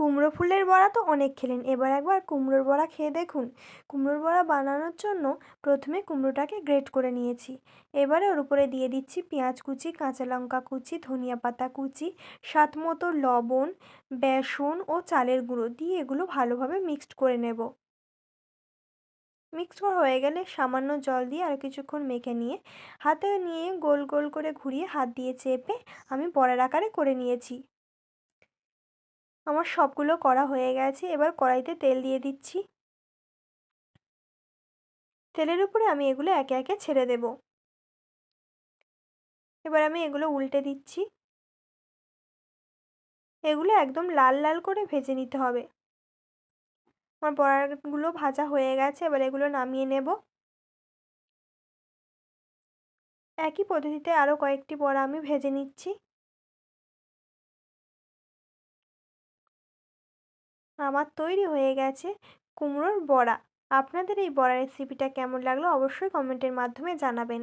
কুমড়ো ফুলের বড়া তো অনেক খেলেন। এবার একবার কুমড়োর বড়া খেয়ে দেখুন। কুমড়োর বড়া বানানোর জন্য প্রথমে কুমড়োটাকে গ্রেট করে নিয়েছি। এবারে ওর উপরে দিয়ে দিচ্ছি পেঁয়াজ কুচি, কাঁচা লঙ্কা কুচি, ধনিয়া পাতা কুচি, স্বাদ মতো লবণ, বেসন ও চালের গুঁড়ো দিয়ে এগুলো ভালোভাবে মিক্সড করে নেব। মিক্সড করা হয়ে গেলে সামান্য জল দিয়ে আর কিছুক্ষণ মেখে নিয়ে হাতে নিয়ে গোল গোল করে ঘুরিয়ে হাত দিয়ে চেপে আমি বড়ার আকারে করে নিয়েছি। আমার সবগুলো করা হয়ে গেছে, এবার কড়াইতে তেল দিয়ে দিচ্ছি। তেলের উপরে আমি এগুলো একে একে ছেড়ে দেব। এবার আমি এগুলো উল্টে দিচ্ছি। এগুলো একদম লাল লাল করে ভেজে নিতে হবে। আমার বড়াগুলো ভাজা হয়ে গেছে, এবার এগুলো নামিয়ে নেব। একই পদ্ধতিতে আরও কয়েকটি বড়া আমি ভেজে নিচ্ছি। আমার তৈরি হয়ে গেছে কুমড়োর বড়া। আপনাদের এই বড়া রেসিপিটা কেমন লাগল অবশ্যই কমেন্টের মাধ্যমে জানাবেন।